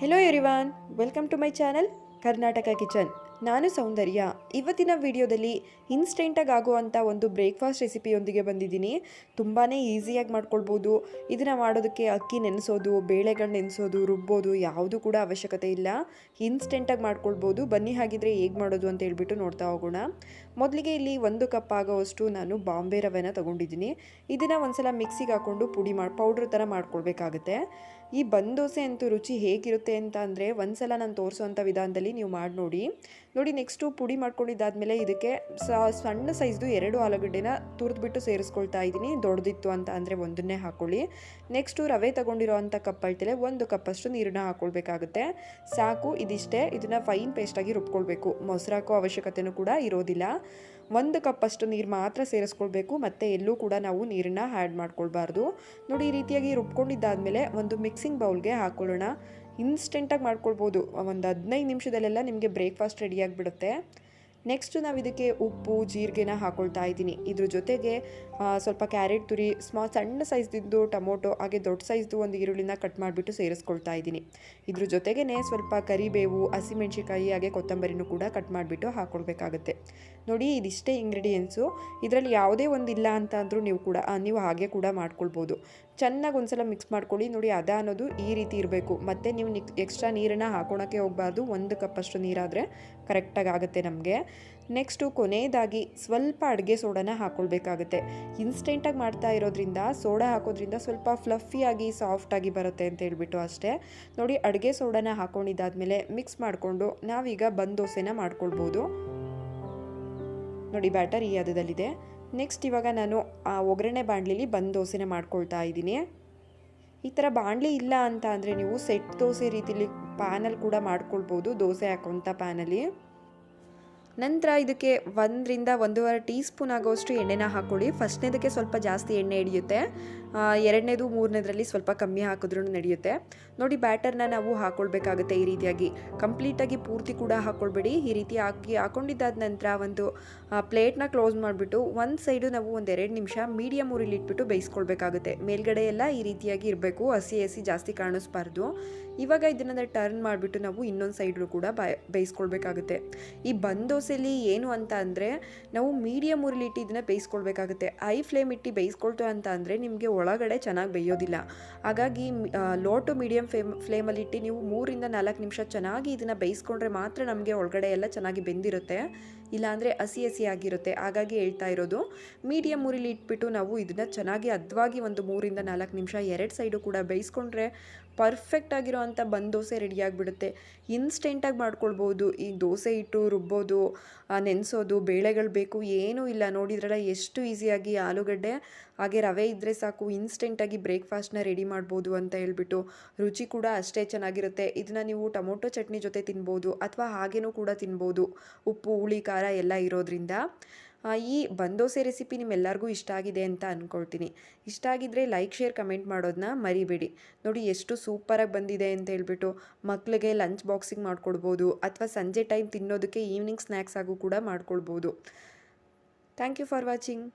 Hello everyone, welcome to my channel Karnataka Kitchen. ನಾನು ಸೌಂದರ್ಯ. ಇವತ್ತಿನ ವಿಡಿಯೋದಲ್ಲಿ ಇನ್ಸ್ಟೆಂಟಾಗಿ ಆಗುವಂಥ ಒಂದು ಬ್ರೇಕ್ಫಾಸ್ಟ್ ರೆಸಿಪಿಯೊಂದಿಗೆ ಬಂದಿದ್ದೀನಿ. ತುಂಬಾ ಈಸಿಯಾಗಿ ಮಾಡ್ಕೊಳ್ಬೋದು. ಇದನ್ನು ಮಾಡೋದಕ್ಕೆ ಅಕ್ಕಿ ನೆನೆಸೋದು, ಬೇಳೆಗಳು ನೆನೆಸೋದು, ರುಬ್ಬೋದು ಯಾವುದು ಕೂಡ ಅವಶ್ಯಕತೆ ಇಲ್ಲ. ಇನ್ಸ್ಟೆಂಟಾಗಿ ಮಾಡ್ಕೊಳ್ಬೋದು. ಬನ್ನಿ ಹಾಗಿದ್ರೆ ಹೇಗೆ ಮಾಡೋದು ಅಂತ ಹೇಳ್ಬಿಟ್ಟು ನೋಡ್ತಾ ಹೋಗೋಣ. ಮೊದಲಿಗೆ ಇಲ್ಲಿ ಒಂದು ಕಪ್ ಆಗೋವಷ್ಟು ನಾನು ಬಾಂಬೆ ರವೆನ ತೊಗೊಂಡಿದ್ದೀನಿ. ಇದನ್ನು ಒಂದ್ಸಲ ಮಿಕ್ಸಿಗೆ ಹಾಕ್ಕೊಂಡು ಪುಡಿ ಮಾಡಿ ಪೌಡ್ರ್ ಥರ ಮಾಡ್ಕೊಳ್ಬೇಕಾಗುತ್ತೆ. ಈ ಬಂದೋಸೆ ದೋಸೆ ಅಂತೂ ರುಚಿ ಹೇಗಿರುತ್ತೆ ಅಂತ ಅಂದರೆ ಒಂದ್ಸಲ ನಾನು ತೋರಿಸೋವಂಥ ವಿಧಾನದಲ್ಲಿ ನೀವು ಮಾಡಿ ನೋಡಿ ನೋಡಿ ನೆಕ್ಸ್ಟು ಪುಡಿ ಮಾಡ್ಕೊಂಡಿದ್ದಾದಮೇಲೆ ಇದಕ್ಕೆ ಸಣ್ಣ ಸೈಜ್ದು ಎರಡು ಆಲೂಗಡ್ಡೆನ ತುರಿದ್ಬಿಟ್ಟು ಸೇರಿಸ್ಕೊಳ್ತಾ ಇದ್ದೀನಿ. ದೊಡ್ಡದಿತ್ತು ಅಂತ ಅಂದರೆ ಒಂದನ್ನೇ ಹಾಕ್ಕೊಳ್ಳಿ ನೆಕ್ಸ್ಟು ರವೆ ತೊಗೊಂಡಿರೋ ಅಂಥ ಕಪ್ ಅಳ್ತಲೆ ಒಂದು ಕಪ್ಪಷ್ಟು ನೀರನ್ನ ಹಾಕ್ಕೊಳ್ಬೇಕಾಗುತ್ತೆ ಸಾಕು, ಇದಿಷ್ಟೇ. ಇದನ್ನು ಫೈನ್ ಪೇಸ್ಟಾಗಿ ರುಬ್ಕೊಳ್ಬೇಕು. ಮೊಸರು ಹಾಕೋ ಅವಶ್ಯಕತೆನೂ ಕೂಡ ಇರೋದಿಲ್ಲ. ಒಂದು ಕಪ್ಪಷ್ಟು ನೀರು ಮಾತ್ರ ಸೇರಿಸ್ಕೊಳ್ಬೇಕು. ಮತ್ತು ಎಲ್ಲೂ ಕೂಡ ನಾವು ನೀರನ್ನು ಆ್ಯಡ್ ಮಾಡ್ಕೊಳ್ಬಾರ್ದು. ನೋಡಿ, ಈ ರೀತಿಯಾಗಿ ರುಬ್ಕೊಂಡಿದ್ದಾದಮೇಲೆ ಒಂದು ಮಿಕ್ಸಿಂಗ್ ಬೌಲ್ಗೆ ಹಾಕ್ಕೊಳ್ಳೋಣ ಇನ್ಸ್ಟೆಂಟಾಗಿ ಮಾಡ್ಕೊಳ್ಬೋದು. ಒಂದು ಹದಿನೈದು ನಿಮಿಷದಲ್ಲೆಲ್ಲ ನಿಮಗೆ ಬ್ರೇಕ್ಫಾಸ್ಟ್ ರೆಡಿಯಾಗಿಬಿಡುತ್ತೆ ನೆಕ್ಸ್ಟು ನಾವು ಇದಕ್ಕೆ ಉಪ್ಪು, ಜೀರಿಗೆನ ಹಾಕ್ಕೊಳ್ತಾ ಇದ್ದೀನಿ. ಇದ್ರ ಜೊತೆಗೆ ಸ್ವಲ್ಪ ಕ್ಯಾರೆಟ್ ತುರಿ ಸ್ಮಾಲ್ ಸಣ್ಣ ಸೈಜ್ದಿದ್ದು ಟೊಮೊಟೊ, ಹಾಗೆ ದೊಡ್ಡ ಸೈಜ್ದು ಒಂದು ಈರುಳ್ಳಿನ ಕಟ್ ಮಾಡಿಬಿಟ್ಟು ಸೇರಿಸ್ಕೊಳ್ತಾ ಇದ್ದೀನಿ. ಇದ್ರ ಜೊತೆಗೇ ಸ್ವಲ್ಪ ಕರಿಬೇವು ಹಸಿಮೆಣ್ಸಿಕಾಯಿ ಹಾಗೆ ಕೊತ್ತಂಬರಿನೂ ಕೂಡ ಕಟ್ ಮಾಡಿಬಿಟ್ಟು ಹಾಕ್ಕೊಳ್ಬೇಕಾಗುತ್ತೆ ನೋಡಿ, ಇದಿಷ್ಟೇ ಇಂಗ್ರೀಡಿಯೆಂಟ್ಸು ಇದರಲ್ಲಿ ಯಾವುದೇ ಒಂದು ಇಲ್ಲ ಅಂತ ಅಂದರೂ ನೀವು ಕೂಡ ನೀವು ಹಾಗೆ ಕೂಡ ಮಾಡ್ಕೊಳ್ಬೋದು. ಚೆನ್ನಾಗಿ ಒಂದ್ಸಲ ಮಿಕ್ಸ್ ಮಾಡ್ಕೊಳ್ಳಿ. ನೋಡಿ, ಅದ ಅನ್ನೋದು ಈ ರೀತಿ ಇರಬೇಕು. ಮತ್ತು ನೀವು ನಿಕ್ ಎಕ್ಸ್ಟ್ರಾ ನೀರನ್ನು ಹಾಕೋಣಕ್ಕೆ ಹೋಗಬಾರ್ದು. ಒಂದು ಕಪ್ಪಷ್ಟು ನೀರಾದರೆ ಕರೆಕ್ಟಾಗಿ ಆಗುತ್ತೆ ನಮಗೆ. ನೆಕ್ಸ್ಟು ಕೊನೆಯದಾಗಿ ಸ್ವಲ್ಪ ಅಡುಗೆ ಸೋಡಾನ ಹಾಕ್ಕೊಳ್ಬೇಕಾಗುತ್ತೆ ಇನ್ಸ್ಟೆಂಟಾಗಿ ಮಾಡ್ತಾ ಇರೋದ್ರಿಂದ, ಸೋಡಾ ಹಾಕೋದ್ರಿಂದ ಸ್ವಲ್ಪ ಫ್ಲಫಿಯಾಗಿ ಸಾಫ್ಟಾಗಿ ಬರುತ್ತೆ ಅಂತ ಹೇಳ್ಬಿಟ್ಟು ಅಷ್ಟೇ. ನೋಡಿ, ಅಡುಗೆ ಸೋಡಾನ ಹಾಕ್ಕೊಂಡಿದ್ದಾದಮೇಲೆ ಮಿಕ್ಸ್ ಮಾಡಿಕೊಂಡು ನಾವೀಗ ಬಂದ್ ದೋಸೆನ ಮಾಡ್ಕೊಳ್ಬೋದು. ನೋಡಿ, ಬ್ಯಾಟರ್ ಈ ಹದದಲ್ಲಿದೆ ನೆಕ್ಸ್ಟ್ ಇವಾಗ ನಾನು ಆ ಒಗ್ಗರಣೆ ಬಾಣಲಿಲಿ ಬಂದು ದೋಸೆನ ಮಾಡ್ಕೊಳ್ತಾ ಇದ್ದೀನಿ. ಈ ಥರ ಬಾಣಲಿ ಇಲ್ಲ ಅಂತ ಅಂದರೆ ನೀವು ಸೆಟ್ ದೋಸೆ ರೀತಿಲಿ ಪ್ಯಾನಲ್ಲಿ ಕೂಡ ಮಾಡ್ಕೊಳ್ಬೋದು, ದೋಸೆ ಹಾಕೋಂಥ ಪ್ಯಾನಲ್ಲಿ ನಂತರ ಇದಕ್ಕೆ ಒಂದರಿಂದ ಒಂದೂವರೆ ಟೀ ಸ್ಪೂನ್ ಆಗೋಷ್ಟು ಎಣ್ಣೆನ ಹಾಕ್ಕೊಳ್ಳಿ ಫಸ್ಟ್ನೇದಕ್ಕೆ ಸ್ವಲ್ಪ ಜಾಸ್ತಿ ಎಣ್ಣೆ ಹಿಡಿಯುತ್ತೆ. ಎರಡನೇದು, ಮೂರನೇದರಲ್ಲಿ ಸ್ವಲ್ಪ ಕಮ್ಮಿ ಹಾಕಿದ್ರೂ ನಡೆಯುತ್ತೆ. ನೋಡಿ, ಬ್ಯಾಟರ್ನ ನಾವು ಹಾಕ್ಕೊಳ್ಬೇಕಾಗುತ್ತೆ ಈ ರೀತಿಯಾಗಿ. ಕಂಪ್ಲೀಟಾಗಿ ಪೂರ್ತಿ ಕೂಡ ಹಾಕ್ಕೊಳ್ಬೇಡಿ ಈ ರೀತಿ ಹಾಕಿ ಹಾಕ್ಕೊಂಡಿದ್ದಾದ ನಂತರ ಒಂದು ಪ್ಲೇಟ್ನ ಕ್ಲೋಸ್ ಮಾಡಿಬಿಟ್ಟು ಒಂದು ಸೈಡು ನಾವು ಒಂದು ಎರಡು ನಿಮಿಷ ಮೀಡಿಯಮ್ ಊರಲ್ಲಿ ಇಟ್ಬಿಟ್ಟು ಬೇಯಿಸ್ಕೊಳ್ಬೇಕಾಗುತ್ತೆ. ಮೇಲ್ಗಡೆ ಎಲ್ಲ ಈ ರೀತಿಯಾಗಿ ಇರಬೇಕು. ಹಸಿ ಹಸಿ ಜಾಸ್ತಿ ಕಾಣಿಸ್ಬಾರ್ದು. ಇವಾಗ ಇದನ್ನ ಟರ್ನ್ ಮಾಡಿಬಿಟ್ಟು ನಾವು ಇನ್ನೊಂದು ಸೈಡ್ಲು ಕೂಡ ಬಾಯ್ ಬೇಯಿಸ್ಕೊಳ್ಬೇಕಾಗುತ್ತೆ. ಈ ಬಂದೋಸೆಲಿ ಏನು ಅಂತ ಅಂದರೆ, ನಾವು ಮೀಡಿಯಮ್ ಊರಲ್ಲಿ ಇಟ್ಟು ಇದನ್ನ ಬೇಯಿಸ್ಕೊಳ್ಬೇಕಾಗುತ್ತೆ. ಐ ಫ್ಲೇಮ್ ಇಟ್ಟು ಬೇಯಿಸ್ಕೊಳ್ತು ಅಂತ ಅಂದರೆ ನಿಮಗೆ ಒಳಗಡೆ ಚೆನ್ನಾಗಿ ಬೇಯೋದಿಲ್ಲ. ಹಾಗಾಗಿ ಲೋ ಟು ಮೀಡಿಯಮ್ ಫ್ಲೇಮ್ ಫ್ಲೇಮಲ್ಲಿಟ್ಟು ನೀವು ಮೂರಿಂದ ನಾಲ್ಕು ನಿಮಿಷ ಚೆನ್ನಾಗಿ ಇದನ್ನು ಬೇಯಿಸ್ಕೊಂಡ್ರೆ ಮಾತ್ರ ನಮಗೆ ಒಳಗಡೆ ಎಲ್ಲ ಚೆನ್ನಾಗಿ ಬೆಂದಿರುತ್ತೆ. ಇಲ್ಲಾಂದರೆ ಹಸಿ ಹಸಿ ಆಗಿರುತ್ತೆ. ಹಾಗಾಗಿ ಹೇಳ್ತಾ ಇರೋದು ಮೀಡಿಯಮ್ ಉರಿಲಿ ಇಟ್ಬಿಟ್ಟು ನಾವು ಇದನ್ನು ಚೆನ್ನಾಗಿ ಅದ್ವಾಗಿ ಒಂದು ಮೂರಿಂದ ನಾಲ್ಕು ನಿಮಿಷ ಎರಡು ಸೈಡು ಕೂಡ ಬೇಯಿಸ್ಕೊಂಡ್ರೆ ಪರ್ಫೆಕ್ಟ್ ಆಗಿರೋ ಅಂಥ ಬಂದ್ ದೋಸೆ ರೆಡಿ ಆಗಿಬಿಡುತ್ತೆ. ಇನ್ಸ್ಟೆಂಟಾಗಿ ಮಾಡ್ಕೊಳ್ಬೋದು. ಈ ದೋಸೆ ಇಟ್ಟು ರುಬ್ಬೋದು ನೆನೆಸೋದು, ಬೇಳೆಗಳು ಬೇಕು, ಏನೂ ಇಲ್ಲ. ನೋಡಿದ್ರಲ್ಲ ಎಷ್ಟು ಈಸಿಯಾಗಿ ಆಲೂಗಡ್ಡೆ, ಹಾಗೆ ರವೆ ಇದ್ದರೆ ಸಾಕು ಇನ್ಸ್ಟೆಂಟಾಗಿ ಬ್ರೇಕ್ಫಾಸ್ಟ್ನ ರೆಡಿ ಮಾಡ್ಬೋದು ಅಂತ ಹೇಳ್ಬಿಟ್ಟು ರುಚಿ ಕೂಡ ಅಷ್ಟೇ ಚೆನ್ನಾಗಿರುತ್ತೆ. ಇದನ್ನ ನೀವು ಟೊಮೊಟೊ ಚಟ್ನಿ ಜೊತೆ ತಿನ್ಬೋದು, ಅಥವಾ ಹಾಗೇನೂ ಕೂಡ ತಿನ್ಬೋದು. ಉಪ್ಪು, ಹುಳಿ ಎಲ್ಲ ಇರೋದ್ರಿಂದ ಈ ಬಂದೋಸೆ ರೆಸಿಪಿ ನಿಮ್ಮೆಲ್ಲರಿಗೂ ಇಷ್ಟ ಆಗಿದೆ ಅಂತ ಅಂದ್ಕೊಳ್ತೀನಿ ಇಷ್ಟ ಆಗಿದ್ದರೆ ಲೈಕ್ ಶೇರ್ ಕಮೆಂಟ್ ಮಾಡೋದನ್ನ ಮರಿಬೇಡಿ. ನೋಡಿ ಎಷ್ಟು ಸೂಪರಾಗಿ ಬಂದಿದೆ ಅಂತ ಹೇಳ್ಬಿಟ್ಟು ಮಕ್ಕಳಿಗೆ ಲಂಚ್ ಬಾಕ್ಸಿಗೆ ಮಾಡ್ಕೊಡ್ಬೋದು ಅಥವಾ ಸಂಜೆ ಟೈಮ್ ತಿನ್ನೋದಕ್ಕೆ ಈವ್ನಿಂಗ್ ಸ್ನ್ಯಾಕ್ಸ್ ಆಗೂ ಕೂಡ ಮಾಡ್ಕೊಳ್ಬೋದು. Thank you for watching